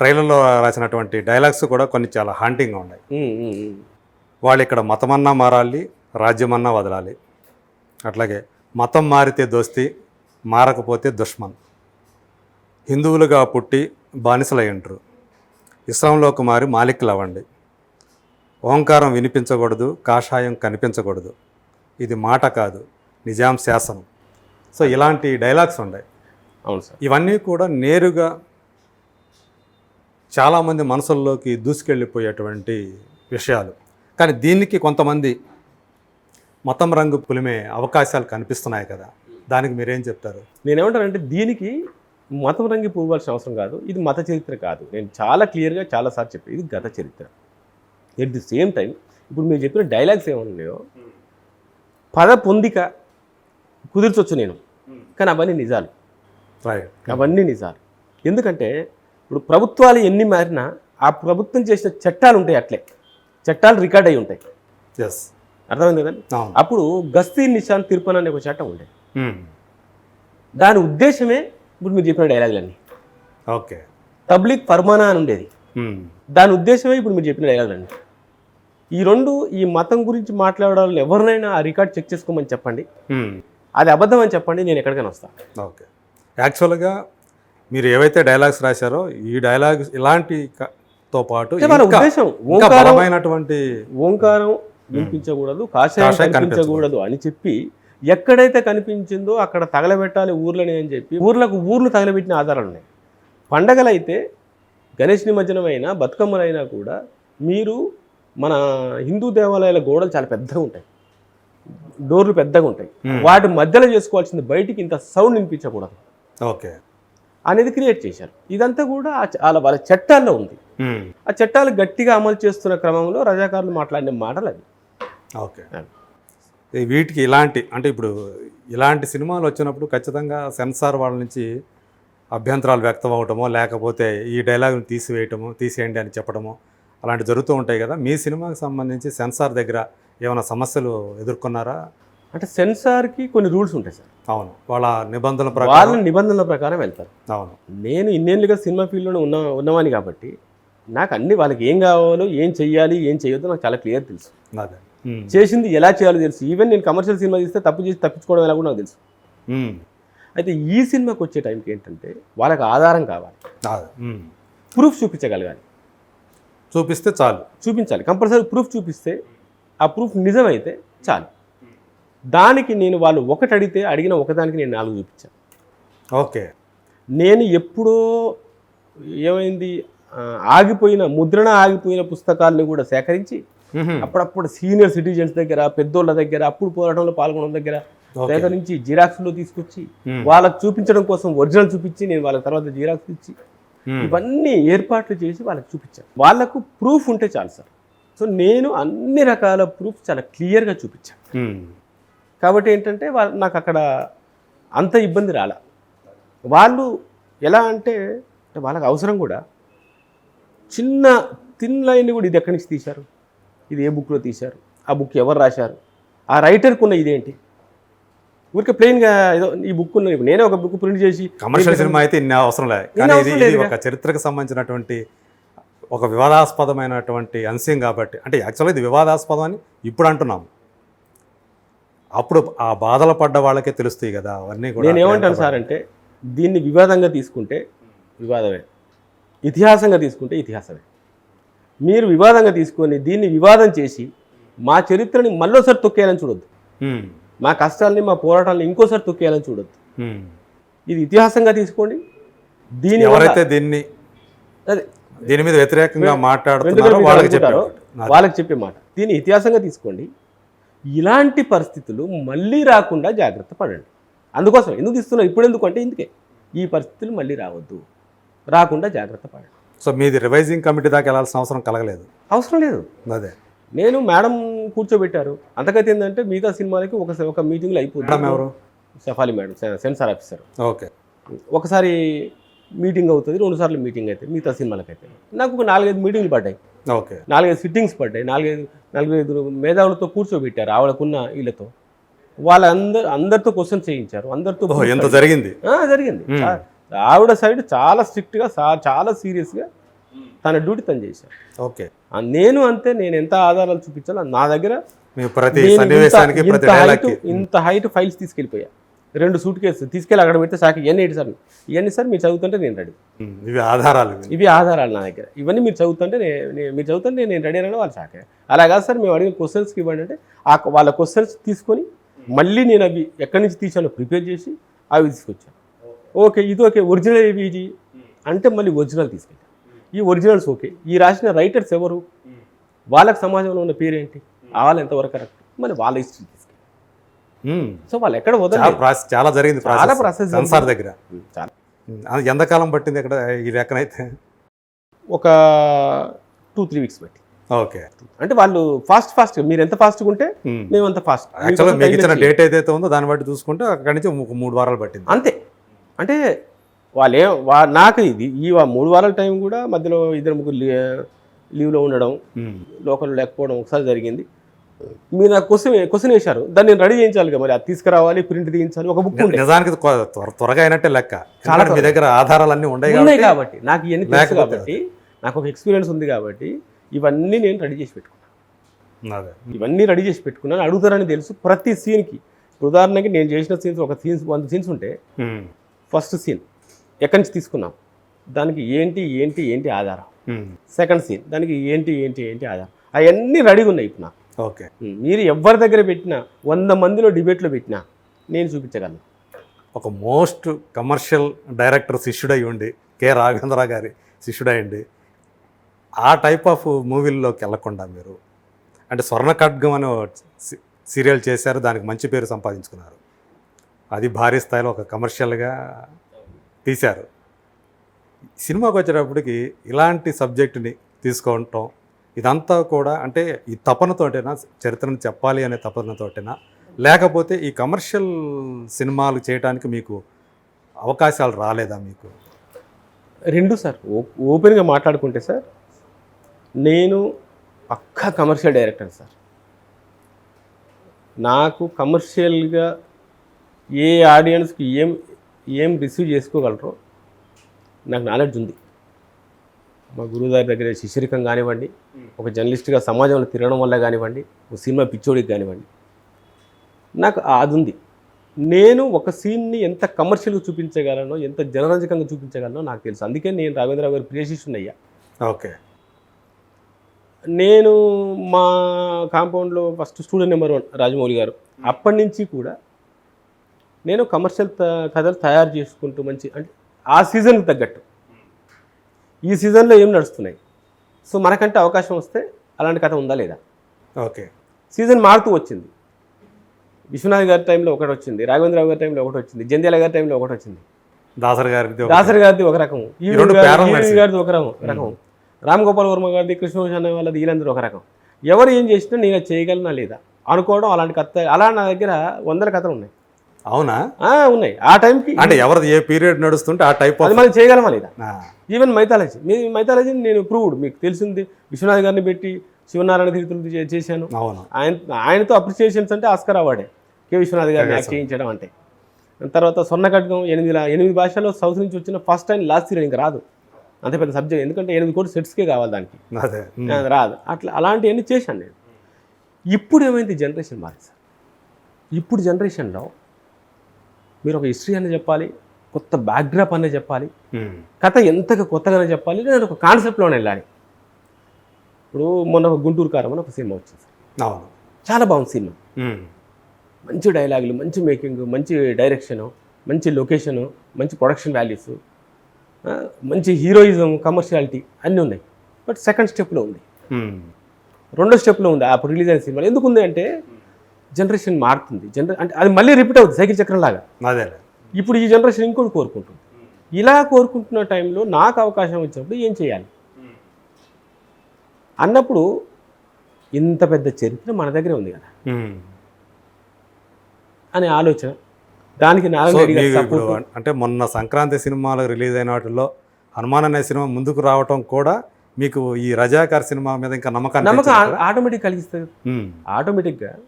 ట్రైలర్లో రాసినటువంటి డైలాగ్స్ కూడా కొన్ని చాలా హాంటింగ్గా ఉన్నాయి. వాళ్ళు ఇక్కడ మతమన్నా మారాలి రాజ్యమన్నా వదలాలి. అట్లాగే మతం మారితే దోస్తి మారకపోతే దుష్మన్. హిందువులుగా పుట్టి బానిసలై ఉంటారు. ఇస్లాంలోకి మారి మాలిక్లు అవ్వండి ఓంకారం వినిపించకూడదు కాషాయం కనిపించకూడదు. ఇది మాట కాదు నిజాం శాసనం. సో ఇలాంటి డైలాగ్స్ ఉన్నాయి అవును సార్. ఇవన్నీ కూడా నేరుగా చాలామంది మనసుల్లోకి దూసుకెళ్ళిపోయేటువంటి విషయాలు. కానీ దీనికి కొంతమంది మతం రంగు పులిమే అవకాశాలు కనిపిస్తున్నాయి కదా. దానికి మీరేం చెప్తారు? నేనేమంటానంటే దీనికి మతం రంగి పోవాల్సిన అవసరం కాదు. ఇది మత చరిత్ర కాదు. నేను చాలా క్లియర్గా చాలాసార్లు చెప్పాను. ఇది గత చరిత్ర. ఎట్ ది సేమ్ టైం ఇప్పుడు మీరు చెప్పిన డైలాగ్స్ ఏమన్నాయో పద పొందిక కుదిర్చొచ్చు నేను. కానీ అవన్నీ నిజాలు. అవన్నీ నిజాలు. ఎందుకంటే ఇప్పుడు ప్రభుత్వాలు ఎన్ని మారినా ఆ ప్రభుత్వం చేసిన చట్టాలు ఉంటాయి అట్లే. చట్టాలు రికార్డ్ అయి ఉంటాయి. ఎస్ అర్థమైంది కదండి అప్పుడు గస్తీ నిషాన్ తిరుపతి అనే ఒక చట్టం ఉండే. మ్మ్. దాని ఉద్దేశమే ఇప్పుడు మీరు చెప్పిన డైలాగులన్నీ. ఓకే తబ్లిక్ ఫర్మానా అని ఉండేది. మ్మ్. దాని ఉద్దేశమే ఇప్పుడు మీరు చెప్పిన డైలాగులన్నీ. ఈ రెండు ఈ మతం గురించి మాట్లాడే వాళ్ళు ఎవరినైనా ఆ రికార్డ్ చెక్ చేసుకోమని చెప్పండి. మ్మ్. అది అబద్ధం అని చెప్పండి నేను ఎక్కడికైనా వస్తాను ఓకే యాక్చువల్గా మీరు ఏవైతే డైలాగ్స్ రాశారో ఈ డైలాగ్స్ ఇలాంటి తో పాటు ఓంకారం బలమైనటువంటి ఓంకారం వినిపించకూడదు కాషాయం కనిపించకూడదు. అని చెప్పి ఎక్కడైతే కనిపించిందో అక్కడ తగలబెట్టాలి ఊర్లని అని చెప్పి ఊర్లకు ఊర్లు తగలబెట్టిన ఆధారాలు ఉన్నాయి. పండగలైతే గణేష్ నిమజ్జనం అయినా బతుకమ్మలైనా కూడా మీరు మన హిందూ దేవాలయాల గోడలు చాలా పెద్దగా ఉంటాయి. డోర్లు పెద్దగా ఉంటాయి. వాటి మధ్యలో చేసుకోవాల్సింది బయటికి ఇంత సౌండ్ వినిపించకూడదు. ఓకే. అనేది క్రియేట్ చేశారు. ఇదంతా కూడా వాళ్ళ వాళ్ళ చట్టాల్లో ఉంది. ఆ చట్టాలు గట్టిగా అమలు చేస్తున్న క్రమంలో రజాకారులు మాట్లాడిన మాటలు అది ఓకే. వీటికి ఇలాంటి అంటే ఇప్పుడు ఇలాంటి సినిమాలు వచ్చినప్పుడు ఖచ్చితంగా సెన్సార్ వాళ్ళ నుంచి అభ్యంతరాలు వ్యక్తం అవటమో లేకపోతే ఈ డైలాగ్ని తీసివేయటము తీసేయండి అని చెప్పడము అలాంటి జరుగుతూ ఉంటాయి కదా. మీ సినిమాకి సంబంధించి సెన్సార్ దగ్గర ఏమైనా సమస్యలు ఎదుర్కొన్నారా? అంటే సెన్సార్కి కొన్ని రూల్స్ ఉంటాయి సార్. అవును. వాళ్ళ నిబంధనల వాళ్ళ ప్రకారం నిబంధనల ప్రకారం వెళ్తారు. అవును. నేను ఇన్నేళ్ళుగా సినిమా ఫీల్డ్లోనే ఉన్న ఉన్నవాని కాబట్టి నాకు అన్ని వాళ్ళకి ఏం కావాలో ఏం చెయ్యాలి ఏం చేయొద్దో నాకు చాలా క్లియర్ తెలుసు. చేసింది ఎలా చేయాలో తెలుసు. ఈవెన్ నేను కమర్షియల్ సినిమా తీస్తే తప్పు చేసి తప్పించుకోవడం ఎలా కూడా నాకు తెలుసు. అయితే ఈ సినిమాకి వచ్చే టైంకి ఏంటంటే వాళ్ళకి ఆధారం కావాలి. ప్రూఫ్ చూపించగలగాలి. చూపిస్తే చాలు. చూపించాలి. కంపల్సరీ ప్రూఫ్ చూపిస్తే ఆ ప్రూఫ్ నిజమైతే చాలు. దానికి నేను వాళ్ళు ఒకటి అడిగితే అడిగిన ఒకదానికి నేను నాలుగు చూపించాను ఓకే నేను ఎప్పుడో ఏమైంది ఆగిపోయిన ముద్రణ ఆగిపోయిన పుస్తకాలను కూడా సేకరించి. అప్పుడప్పుడు సీనియర్ సిటిజన్స్ దగ్గర పెద్దోళ్ళ దగ్గర అప్పుడు పోరాటంలో పాల్గొనడం దగ్గర. సేకరించి జిరాక్స్లో తీసుకొచ్చి. వాళ్ళకి చూపించడం కోసం ఒరిజినల్ చూపించి నేను వాళ్ళకి తర్వాత జిరాక్స్ ఇచ్చి. ఇవన్నీ ఏర్పాట్లు చేసి వాళ్ళకి చూపించాను వాళ్ళకు ప్రూఫ్ ఉంటే చాలు సార్ సో నేను అన్ని రకాల ప్రూఫ్ చాలా క్లియర్గా చూపించాను. కాబట్టి ఏంటంటే వాళ్ళ నాకు అక్కడ అంత ఇబ్బంది రాల. వాళ్ళు ఎలా అంటే అంటే వాళ్ళకి అవసరం కూడా. చిన్న థిన్ లైన్ కూడా ఇది ఎక్కడి నుంచి తీశారు? ఇది ఏ బుక్లో తీశారు? ఆ బుక్ ఎవరు రాశారు? ఆ రైటర్కి ఉన్న ఇదేంటి? ఊరికే ప్లెయిన్గా ఏదో ఈ బుక్ ఉన్న నేనే ఒక బుక్ ప్రింట్ చేసి కమర్షియల్ సినిమా అయితే ఇన్ని అవసరం లేదు. ఒక చరిత్రకు సంబంధించినటువంటి ఒక వివాదాస్పదమైనటువంటి అంశం కాబట్టి అంటే యాక్చువల్గా ఇది వివాదాస్పదం అని ఇప్పుడు అంటున్నాం అప్పుడు ఆ బాధలు పడ్డ వాళ్ళకే తెలుస్తాయి కదా అవన్నీ కూడా నేను ఏమంటాను సార్ అంటే దీన్ని వివాదంగా తీసుకుంటే వివాదమే. ఇతిహాసంగా తీసుకుంటే ఇతిహాసమే. మీరు వివాదంగా తీసుకొని దీన్ని వివాదం చేసి మా చరిత్రని మళ్ళోసారి తొక్కేయాలని చూడొద్దు. మా కష్టాలని మా పోరాటాలను ఇంకోసారి తొక్కేయాలని చూడొద్దు. ఇది ఇతిహాసంగా తీసుకోండి. దీని ఎవరైతే దీన్ని అదే. దీని మీద వ్యతిరేకంగా మాట్లాడుతున్నారో వాళ్ళకి చెప్పారు వాళ్ళకి చెప్పే మాట. దీన్ని ఇతిహాసంగా తీసుకోండి. ఇలాంటి పరిస్థితులు మళ్ళీ రాకుండా జాగ్రత్త పడండి. అందుకోసం ఎందుకు తీస్తున్నారు ఇప్పుడు ఎందుకు అంటే ఇందుకే. ఈ పరిస్థితులు మళ్ళీ రావద్దు. రాకుండా జాగ్రత్త పడండి. సో మీది రివైజింగ్ కమిటీ దాకా వెళ్ళాల్సిన అవసరం కలగలేదు? అవసరం లేదు. అదే. నేను మేడం కూర్చోబెట్టారు. అంతకైతే ఏంటంటే మిగతా సినిమాలకి ఒక ఒక మీటింగ్లో అయిపోతుంది ఎవరు? Safali madam censor officer. Okay. ఒకసారి మీటింగ్ అవుతుంది రెండు సార్లు మీటింగ్ అయితే మిగతా సినిమాలకైతే. నాకు ఒక నాలుగైదు మీటింగ్లు పడ్డాయి. ఓకే. నాలుగైదు సిట్టింగ్స్ పడ్డాయి. నాలుగైదు నలుగైదు మేధావులతో కూర్చోబెట్టారు ఆవిడకున్న వీళ్ళతో వాళ్ళందరూ అందరితో క్వశ్చన్ చేయించారు అందరితో ఎంత జరిగింది? జరిగింది. ఆవిడ సైడ్ చాలా స్ట్రిక్ట్గా చాలా సీరియస్గా తన డ్యూటీ తను చేశారు. ఓకే. నేను అంతే నేను ఎంత ఆధారాలు చూపించాలో నా దగ్గర ఇంత హైట్ ఫైల్స్ తీసుకెళ్ళిపోయా. రెండు సూట్ కేసు తీసుకెళ్ళి అక్కడ పెడితే సార్ ఇవన్నీ ఏంటి సార్? ఇవన్నీ సార్ మీరు చదువుతుంటే నేను రెడీ. ఇవి ఆధారాలు ఇవి. ఆధారాలు నా దగ్గర. ఇవన్నీ మీరు చదువుతుంటే మీరు చదువుతుంటే నేను రెడీ అని వాళ్ళు షాక్ అలా కాదు సార్ మేము అడిగిన క్వశ్చన్స్కి ఇవ్వండి అంటే ఆ వాళ్ళ క్వశ్చన్స్ తీసుకొని మళ్ళీ నేను అవి ఎక్కడి నుంచి తీసానో ప్రిపేర్ చేసి అవి తీసుకొచ్చాను. ఓకే. ఇది ఓకే ఒరిజినల్ ఏవి ఇది? అంటే మళ్ళీ ఒరిజినల్ తీసుకెళ్ళాను ఈ ఒరిజినల్స్ ఓకే. ఈ రాసిన రైటర్స్ ఎవరు? వాళ్ళకి సమాజంలో ఉన్న పేరేంటి? వాళ్ళు ఎంతవరకు కరెక్ట్ మళ్ళీ వాళ్ళ హిస్టరీ ఉమ్, సో వాళ్ళు ఎక్కడ ప్రాసెస్ చాలా జరిగింది చాలా process సెన్సార్ దగ్గర. ఉమ్, అది ఎంతకాలం పట్టింది ఇక్కడ ఈ లెక్కనైతే ఒక టూ త్రీ వీక్స్ బట్టి ఓకే. అంటే వాళ్ళు ఫాస్ట్ ఫాస్ట్. మీరు ఎంత ఫాస్ట్గా ఉంటే. మేము అంత ఫాస్ట్. యాక్చువల్గా మీకు ఇచ్చిన డేట్ ఏదైతే ఉందో దాన్ని బట్టి చూసుకుంటే అక్కడి నుంచి మూడు వారాలు పట్టింది. అంతే. అంటే వాళ్ళే వా నాకు ఇది ఈ మూడు వారాల టైం కూడా మధ్యలో ఇద్దరు ముగ్గురు లీ- లీవ్లో ఉండడం లోకల్ లేకపోవడం ఒకసారి జరిగింది. మీరు నాకు క్వశ్చన్ క్వశ్చన్ వేశారు. దాన్ని నేను రెడీ చేయించాలి మరి. అది తీసుకురావాలి ప్రింట్ తీయించాలి ఒక బుక్ నిజానికి త్వ- త్వర- త్వరగా అయినట్టే లెక్క. చాలా మీ దగ్గర ఆధారాలన్నీ ఉన్నాయి ఉన్నాయి కాబట్టి నాకు ఇవన్నీ తెలుసు కాబట్టి నాకు ఒక ఎక్స్పీరియన్స్ ఉంది కాబట్టి ఇవన్నీ నేను రెడీ చేసి పెట్టుకున్నాను ఇవన్నీ రెడీ చేసి పెట్టుకున్నాను అడుగుతారని తెలుసు ప్రతి సీన్కి. ఉదాహరణకి నేను చేసిన సీన్స్ ఒక సీన్స్ వంద సీన్స్ ఉంటే ఫస్ట్ సీన్ ఎక్కడి నుంచి తీసుకున్నాం? దానికి ఏంటి ఏంటి ఏంటి ఆధారం? సెకండ్ సీన్ దానికి ఏంటి ఏంటి ఏంటి ఆధారం? అవన్నీ రెడీగా ఉన్నాయి ఇప్పుడు నాకు. ఓకే. మీరు ఎవరి దగ్గర పెట్టినా వంద మందిలో డిబేట్లో పెట్టినా నేను చూపించగలను. ఒక మోస్ట్ కమర్షియల్ డైరెక్టర్ శిష్యుడై ఉండి కె రాఘవేంద్ర గారి శిష్యుడై ఉండి ఆ టైప్ ఆఫ్ మూవీల్లోకి వెళ్ళకుండా మీరు. అంటే స్వర్ణ ఖడ్గం అనే సీరియల్ చేశారు దానికి మంచి పేరు సంపాదించుకున్నారు. అది భారీ స్థాయిలో ఒక కమర్షియల్గా తీశారు. సినిమాకి వచ్చేటప్పటికి ఇలాంటి సబ్జెక్టుని తీసుకోవటం ఇదంతా కూడా అంటే ఈ తపనతోటేనా చరిత్రను చెప్పాలి అనే తపనతోటేనా? లేకపోతే ఈ కమర్షియల్ సినిమాలు చేయడానికి మీకు అవకాశాలు రాలేదా మీకు? రెండు సార్. ఓ- ఓపెన్గా మాట్లాడుకుంటే సార్ నేను పక్కా కమర్షియల్ డైరెక్టర్ సార్. నాకు కమర్షియల్గా ఏ ఆడియన్స్కి ఏం ఏం రిసీవ్ చేసుకోగలరో నాకు నాలెడ్జ్ ఉంది. మా గురువుగారి దగ్గర శిష్యరికం కానివ్వండి ఒక జర్నలిస్ట్గా సమాజంలో తిరగడం వల్ల కానివ్వండి ఒక సినిమా పిచ్చోడికి కానివ్వండి. నాకు అది ఉంది. నేను ఒక సీన్ని ఎంత కమర్షియల్గా చూపించగలనో ఎంత జనరంజకంగా చూపించగలనో నాకు తెలుసు. అందుకే నేను రాఘవేంద్రరావు గారి ప్రియ శిష్యునయ్యా ఓకే. నేను మా కాంపౌండ్లో first student number one Rajamouli garu. అప్పటి నుంచి కూడా నేను కమర్షియల్ కథలు తయారు చేసుకుంటూ మంచి అంటే ఆ సీజన్కి తగ్గట్టు. ఈ సీజన్లో ఏం నడుస్తున్నాయి? సో మనకంటే అవకాశం వస్తే అలాంటి కథ ఉందా లేదా? ఓకే. సీజన్ మారుతూ వచ్చింది. విశ్వనాథ్ గారి టైంలో ఒకటి వచ్చింది రాఘవేంద్రరావు గారి టైంలో ఒకటి వచ్చింది జంధ్యాల గారి టైంలో ఒకటి వచ్చింది. దాసరి గారిది దాసరి గారిది ఒక రకం నడిచాయి. గారిది ఒక రకం రకం. రామ్ గోపాల్ వర్మ గారిది కృష్ణవంశ వాళ్ళది వీళ్ళందరూ ఒక రకం. ఎవరు ఏం చేసినా నేను చేయగలనా లేదా అనుకోవడం అలాంటి కథ అలా నా దగ్గర వందల కథలు ఉన్నాయి. అవునా? ఆ, ఉన్నాయి. ఆ టైంకి అంటే ఎవరిది? ఏ పీరియడ్ నడుస్తుంటే ఆ టైప్ అది మనం చేయగలమా లేదా? ఈవెన్ మైథాలజీ మీ మైథాలజీని నేను ప్రూవ్డ్ మీకు తెలిసింది. విశ్వనాథ్ గారిని పెట్టి శివనారాయణ తీర్థులు చేశాను. అవును. ఆయన ఆయనతో అప్రిసియేషన్స్ అంటే ఆస్కర్ అవార్డే. కె. విశ్వనాథ్ గారిని యాక్ట్ చేయించడం అంటే. తర్వాత స్వర్ణ ఖడ్గం ఎనిమిది ఎనిమిది భాషల్లో సౌత్ నుంచి వచ్చిన ఫస్ట్ అండ్ లాస్ట్ ఇయర్ ఇంకా రాదు. అంత పెద్ద సబ్జెక్ట్ ఎందుకంటే ఎనిమిది కోటి సెట్స్కే కావాలి దానికి. రాదు. అట్లా అలాంటివన్నీ చేశాను నేను. ఇప్పుడు ఏమైంది? జనరేషన్ మారింది సార్. ఇప్పుడు జనరేషన్లో మీరు ఒక హిస్టరీ అనే చెప్పాలి కొత్త బ్యాక్డ్రాప్ అనే చెప్పాలి. కథ ఎంతగా కొత్తగానే చెప్పాలి లేదా ఒక కాన్సెప్ట్లోనే వెళ్ళాలి. ఇప్పుడు మొన్న ఒక గుంటూరు కారం అని ఒక సినిమా వచ్చింది. అవును. చాలా బాగుంది సినిమా. మంచి డైలాగులు మంచి మేకింగ్ మంచి డైరెక్షను మంచి లొకేషను మంచి ప్రొడక్షన్ వాల్యూస్ మంచి హీరోయిజం కమర్షియాలిటీ అన్నీ ఉన్నాయి. బట్ సెకండ్ స్టెప్లో ఉంది. రెండో స్టెప్లో ఉంది. అప్పుడు రిలీజ్ అయిన సినిమాలో ఎందుకు ఉంది అంటే జనరేషన్ మారుతుంది. జనరే అంటే అది మళ్ళీ రిపీట్ అవుతుంది సైకిల్ చక్రం లాగా అదే. ఇప్పుడు ఈ జనరేషన్ ఇంకోటి కోరుకుంటుంది. ఇలా కోరుకుంటున్న టైంలో నాకు అవకాశం వచ్చినప్పుడు ఏం చేయాలి? అన్నప్పుడు ఇంత పెద్ద చరిత్ర మన దగ్గరే ఉంది కదా. అనే ఆలోచన దానికి అంటే మొన్న సంక్రాంతి సినిమాలు రిలీజ్ అయిన వాటిల్లో హనుమాన్ అనే సినిమా ముందుకు రావటం కూడా మీకు ఈ రజాకార్ సినిమా మీద ఇంకా నమ్మకం పెంచిందా? ఆటోమేటిక్ కలిగిస్తుంది. ఆటోమేటిక్గా